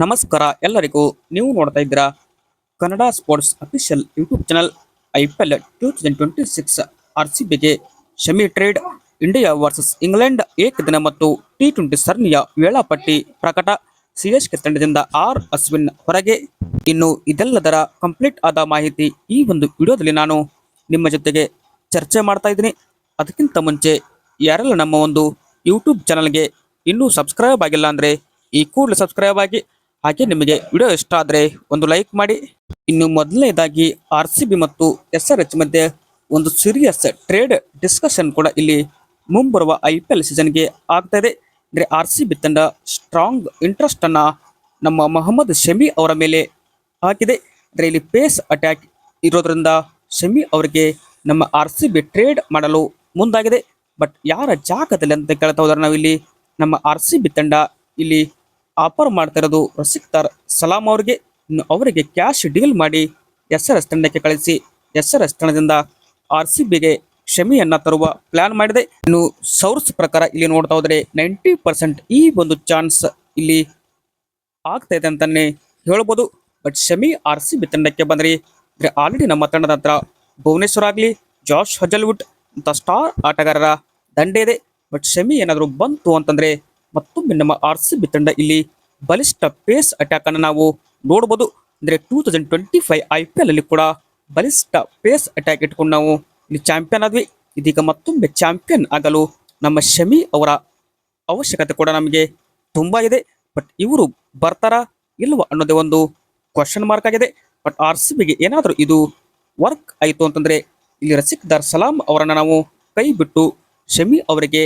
ನಮಸ್ಕಾರ ಎಲ್ಲರಿಗೂ ನೀವು ನೋಡ್ತಾ ಇದ್ದೀರಾ Kannada sports official YouTube channel I P L two thousand twenty six R C ಬಿಗೆ Shami trade India versus England ಏಕದಿನ ಮತ್ತು ಟಿ ಟ್ವೆಂಟಿ ಸರಣಿಯ ವೇಳಾಪಟ್ಟಿ ಪ್ರಕಟ. ಸಿಎಸ್ಕೆ ತಂಡದಿಂದ ಆರ್ ಅಶ್ವಿನ್ ಹೊರಗೆ. ಇನ್ನು ಇದೆಲ್ಲದರ ಕಂಪ್ಲೀಟ್ ಆದ ಮಾಹಿತಿ ಈ ಒಂದು ವಿಡಿಯೋದಲ್ಲಿ ನಾನು ನಿಮ್ಮ ಜೊತೆಗೆ ಚರ್ಚೆ ಮಾಡ್ತಾ ಇದ್ದೀನಿ. ಅದಕ್ಕಿಂತ ಮುಂಚೆ ಯಾರೆಲ್ಲ ನಮ್ಮ ಒಂದು ಯೂಟ್ಯೂಬ್ ಚಾನಲ್ಗೆ ಇನ್ನೂ ಸಬ್ಸ್ಕ್ರೈಬ್ ಆಗಿಲ್ಲ ಅಂದರೆ ಈ ಕೂಡಲೇ ಸಬ್ಸ್ಕ್ರೈಬ್ ಆಗಿ ಹಾಗೆ ನಿಮಗೆ ವಿಡಿಯೋ ಇಷ್ಟ ಆದರೆ ಒಂದು ಲೈಕ್ ಮಾಡಿ. ಇನ್ನು ಮೊದಲನೇದಾಗಿ ಆರ್ ಮತ್ತು ಎಸ್ ಆರ್ ಎಚ್ ಮಧ್ಯೆ ಒಂದು ಸೀರಿಯಸ್ ಟ್ರೇಡ್ ಡಿಸ್ಕಷನ್ ಕೂಡ ಇಲ್ಲಿ ಮುಂಬರುವ ಐ ಪಿ ಎಲ್ ಸೀಸನ್ಗೆ ಆಗ್ತಾ ಇದೆ. ಅಂದರೆ ಆರ್ ಸಿ ಬಿ ತಂಡ ಸ್ಟ್ರಾಂಗ್ ಇಂಟ್ರೆಸ್ಟನ್ನು ನಮ್ಮ ಮೊಹಮ್ಮದ್ ಶಮಿ ಅವರ ಮೇಲೆ ಹಾಕಿದೆ. ಅಂದರೆ ಇಲ್ಲಿ ಪೇಸ್ ಅಟ್ಯಾಕ್ ಇರೋದ್ರಿಂದ ಶಮಿ ಅವರಿಗೆ ನಮ್ಮ ಆರ್ ಟ್ರೇಡ್ ಮಾಡಲು ಮುಂದಾಗಿದೆ. ಬಟ್ ಯಾರ ಜಾಗದಲ್ಲಿ ಅಂತ ಕೇಳ್ತಾ ಹೋದ್ರೆ ನಾವಿಲ್ಲಿ ನಮ್ಮ ಆರ್ ತಂಡ ಇಲ್ಲಿ ಆಫರ್ ಮಾಡ್ತಾ ಇರೋದು ರಸಿಕ್ತಾರ್ ಸಲಾಂ ಅವರಿಗೆ ಅವರಿಗೆ ಕ್ಯಾಶ್ ಡೀಲ್ ಮಾಡಿ ಎಸ್ ಆರ್ ಎಸ್ ತಂಡಕ್ಕೆ ಕಳಿಸಿ. ಎಸ್ ಆರ್ ಎಸ್ ತಂಡದಿಂದ ಆರ್ ಸಿ ಬಿಗೆ ಕ್ಷಮೆಯನ್ನ ತರುವ ಪ್ಲಾನ್ ಮಾಡಿದೆ. ಇನ್ನು ಸೌರ್ಸ್ ಪ್ರಕಾರ ಇಲ್ಲಿ ನೋಡ್ತಾ ಹೋದ್ರೆ ನೈಂಟಿ ಪರ್ಸೆಂಟ್ ಈ ಒಂದು ಚಾನ್ಸ್ ಇಲ್ಲಿ ಆಗ್ತಾ ಇದೆ ಅಂತಾನೆ ಹೇಳ್ಬೋದು. But Shami R C B ತಂಡಕ್ಕೆ ಬಂದ್ರಿ. ಆಲ್ರೆಡಿ ನಮ್ಮ ತಂಡದ ಹತ್ರ ಭುವನೇಶ್ವರ್ ಆಗಲಿ, ಜಾಶ್ ಹಜಲ್ವುಡ್ ಅಂತ ಸ್ಟಾರ್ ಆಟಗಾರರ ದಂಡೆ ಇದೆ. ಬಟ್ ಶಮಿ ಏನಾದರೂ ಬಂತು ಅಂತಂದ್ರೆ ಮತ್ತೊಮ್ಮೆ ನಮ್ಮ ಆರ್ ಸಿ ಬಿ ತಂಡ ಇಲ್ಲಿ ಬಲಿಷ್ಠ ಪೇಸ್ ಅಟ್ಯಾಕ್ ಅನ್ನು ನಾವು ನೋಡಬಹುದು ಅಂದ್ರೆ two thousand twenty five I P L ಅಲ್ಲಿ ಕೂಡ ಬಲಿಷ್ಠ ಪೇಸ್ ಅಟ್ಯಾಕ್ ಇಟ್ಕೊಂಡು ನಾವು ಇಲ್ಲಿ ಚಾಂಪಿಯನ್ ಆದ್ವಿ. ಇದೀಗ ಮತ್ತೊಮ್ಮೆ ಚಾಂಪಿಯನ್ ಆಗಲು ನಮ್ಮ ಶಮಿ ಅವರ ಅವಶ್ಯಕತೆ ಕೂಡ ನಮಗೆ ತುಂಬಾ ಇದೆ. ಬಟ್ ಇವರು ಬರ್ತಾರಾ ಇಲ್ವಾ ಅನ್ನೋದೇ ಒಂದು ಕ್ವಶನ್ ಮಾರ್ಕ್ ಆಗಿದೆ. ಬಟ್ ಆರ್ ಸಿ ಬಿಗೆ ಏನಾದರೂ ಇದು ವರ್ಕ್ ಆಯಿತು ಅಂತಂದ್ರೆ ಇಲ್ಲಿ ರಸಿಕ್ದಾರ್ ಸಲಾಂ ಅವರನ್ನು ನಾವು ಕೈ ಬಿಟ್ಟು ಶಮಿ ಅವರಿಗೆ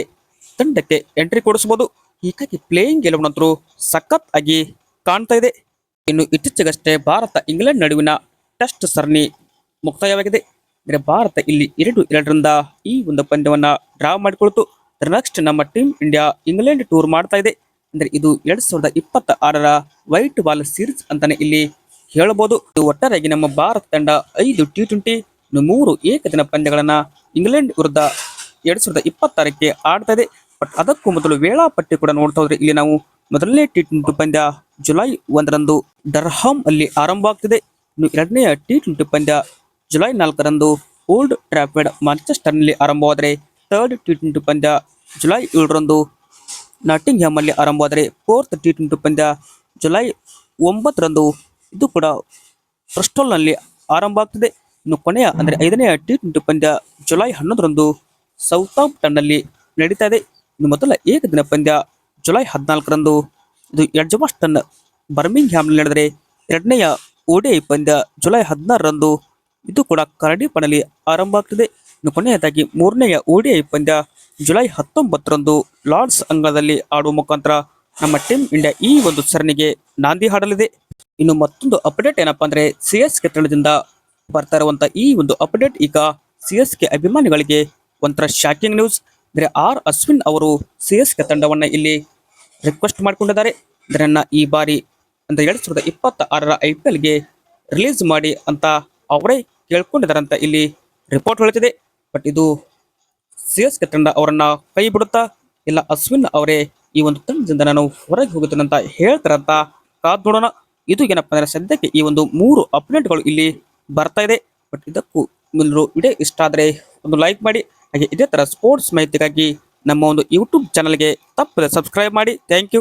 ತಂಡಕ್ಕೆ ಎಂಟ್ರಿ ಕೊಡಿಸಬಹುದು ಹೀಗಾಗಿ ಪ್ಲೇಯಿಂಗ್ ಎಲೆವನ್ ಅಂತೂ ಸಖತ್ ಆಗಿ ಕಾಣ್ತಾ ಇದೆ. ಇನ್ನು ಇತ್ತೀಚೆಗಷ್ಟೇ ಭಾರತ ಇಂಗ್ಲೆಂಡ್ ನಡುವಿನ ಟೆಸ್ಟ್ ಸರಣಿ ಮುಕ್ತಾಯವಾಗಿದೆ. ಅಂದ್ರೆ ಭಾರತ ಇಲ್ಲಿ ಎರಡು ಎರಡರಿಂದ ಈ ಒಂದು ಪಂದ್ಯವನ್ನು ಡ್ರಾ ಮಾಡಿಕೊಳ್ತು. ನೆಕ್ಸ್ಟ್ ನಮ್ಮ ಟೀಮ್ ಇಂಡಿಯಾ ಇಂಗ್ಲೆಂಡ್ ಟೂರ್ ಮಾಡ್ತಾ ಇದೆ. ಅಂದ್ರೆ ಇದು ಎರಡು ಸಾವಿರದ ಇಪ್ಪತ್ತ ಆರರ ವೈಟ್ ಬಾಲ್ ಸೀರೀಸ್ ಅಂತಾನೆ ಇಲ್ಲಿ ಹೇಳಬಹುದು ಇದು ಒಟ್ಟಾರೆಯಾಗಿ ನಮ್ಮ ಭಾರತ ತಂಡ ಐದು ಟಿ ಟ್ವೆಂಟಿ ಮೂರು ಏಕದಿನ ಪಂದ್ಯಗಳನ್ನು ಇಂಗ್ಲೆಂಡ್ ವಿರುದ್ಧ ಎರಡು ಸಾವಿರದ ಇಪ್ಪತ್ತಾರಕ್ಕೆ ಆಡ್ತಾ ಇದೆ. ಬಟ್ ಅದಕ್ಕೂ ಮೊದಲು ವೇಳಾಪಟ್ಟಿ ಕೂಡ ನೋಡ್ತಾ ಇಲ್ಲಿ ನಾವು ಮೊದಲನೇ ಟಿ ಟ್ವೆಂಟಿ ಪಂದ್ಯ ಜುಲೈ ಒಂದರಂದು ಡರ್ಹಾಮ್ ಅಲ್ಲಿ ಆರಂಭ ಆಗ್ತಿದೆ. ಇನ್ನು ಎರಡನೆಯ ಟಿ ಟ್ವೆಂಟಿ ಪಂದ್ಯ ಜುಲೈ ನಾಲ್ಕರಂದು ಓಲ್ಡ್ ಟ್ರಾಫರ್ಡ್ ಮಾಂಚೆಸ್ಟರ್ನಲ್ಲಿ ಆರಂಭವಾದರೆ ಥರ್ಡ್ ಟಿ ಟ್ವೆಂಟಿ ಪಂದ್ಯ ಜುಲೈ ಏಳರಂದು ನಾಟಿಂಗ್ಹ್ಯಾಮ್ ಅಲ್ಲಿ ಆರಂಭವಾದರೆ ಫೋರ್ತ್ ಟಿ ಟ್ವೆಂಟಿ ಪಂದ್ಯ ಜುಲೈ ಒಂಬತ್ತರಂದು ಇದು ಕೂಡ ಬ್ರಿಸ್ಟೋಲ್ನಲ್ಲಿ ಆರಂಭ ಆಗ್ತಿದೆ. ಇನ್ನು ಕೊನೆಯ ಅಂದರೆ ಐದನೆಯ ಟಿ ಟ್ವೆಂಟಿ ಪಂದ್ಯ ಜುಲೈ ಹನ್ನೊಂದರಂದು ಸೌತಾಂಪ್ಟನ್ನಲ್ಲಿ ನಡೀತಾ ಇದೆ. ಇನ್ನು ಮೊದಲ ಏಕದಿನ ಪಂದ್ಯ ಜುಲೈ ಹದಿನಾಲ್ಕರಂದು ಇದು ಎಡ್ಜಮಾಸ್ಟನ್ ಬರ್ಮಿಂಗ್ಹ್ಯಾಮ್ನಲ್ಲಿ ನಡೆದರೆ ಎರಡನೆಯ ಓಡಿಐ ಪಂದ್ಯ ಜುಲೈ ಹದಿನಾರರಂದು ಇದು ಕೂಡ ಕರಡಿಪನಲ್ಲಿ ಆರಂಭ ಆಗ್ತದೆ. ಇನ್ನು ಕೊನೆಯದಾಗಿ ಮೂರನೆಯ ಓಡಿಐ ಪಂದ್ಯ ಜುಲೈ ಹತ್ತೊಂಬತ್ತರಂದು ಲಾರ್ಡ್ಸ್ ಅಂಗಳದಲ್ಲಿ ಆಡುವ ಮುಖಾಂತರ ನಮ್ಮ ಟೀಮ್ ಇಂಡಿಯಾ ಈ ಒಂದು ಸರಣಿಗೆ ನಾಂದಿ ಹಾಡಲಿದೆ. ಇನ್ನು ಮತ್ತೊಂದು ಅಪ್ಡೇಟ್ ಏನಪ್ಪಾ ಅಂದ್ರೆ ಸಿ ಎಸ್ ಕೆ ತಂಡದಿಂದ ಬರ್ತಾ ಇರುವಂತಹ ಈ ಒಂದು ಅಪ್ಡೇಟ್ ಈಗ ಸಿ ಎಸ್ ಕೆ ಅಭಿಮಾನಿಗಳಿಗೆ ಒಂಥರ ಶಾಕಿಂಗ್ ನ್ಯೂಸ್ ಅಂದ್ರೆ ಆರ್ ಅಶ್ವಿನ್ ಅವರು ಸಿ ಎಸ್ ಕೆ ತಂಡವನ್ನ ಇಲ್ಲಿ ರಿಕ್ವೆಸ್ಟ್ ಮಾಡಿಕೊಂಡಿದ್ದಾರೆ. ಇದನ್ನ ಈ ಬಾರಿ ಅಂದರೆ ಎರಡು ಸಾವಿರದ ಇಪ್ಪತ್ತ ಆರರ ಐ ಪಿ ಎಲ್ಗೆ ರಿಲೀಸ್ ಮಾಡಿ ಅಂತ ಅವರೇ ಕೇಳ್ಕೊಂಡಿದ್ದಾರೆ ಅಂತ ಇಲ್ಲಿ ರಿಪೋರ್ಟ್ ಹೇಳ್ತಿದೆ ಬಟ್ ಇದು ಸಿ ಎಸ್ ಕೆ ತಂಡ ಅವರನ್ನ ಕೈ ಬಿಡುತ್ತಾ ಇಲ್ಲ ಅಶ್ವಿನ್ ಅವರೇ ಈ ಒಂದು ತಂಡದಿಂದ ನಾನು ಹೊರಗೆ ಹೋಗುತ್ತೇನೆ ಅಂತ ಹೇಳ್ತಾರಂತ ಕಾದ್ ನೋಡೋಣ. ಇದು ಏನಪ್ಪಾ ಅಂದ್ರೆ ಸದ್ಯಕ್ಕೆ ಈ ಒಂದು ಮೂರು ಅಪ್ಡೇಟ್ಗಳು ಇಲ್ಲಿ ಬರ್ತಾ ಇದೆ. ಬಟ್ ಇದಕ್ಕೂ ಎಲ್ಲರೂ ವಿಡಿಯೋ ಇಷ್ಟ ಆದರೆ ಒಂದು ಲೈಕ್ ಮಾಡಿ. ಹಾಗೆ ಇದೇ ತರ ಸ್ಪೋರ್ಟ್ಸ್ ಮಾಹಿತಿಗಾಗಿ ನಮ್ಮ ಒಂದು ಯೂಟ್ಯೂಬ್ ಚಾನಲ್ಗೆ ತಪ್ಪದೆ ಸಬ್ಸ್ಕ್ರೈಬ್ ಮಾಡಿ. Thank you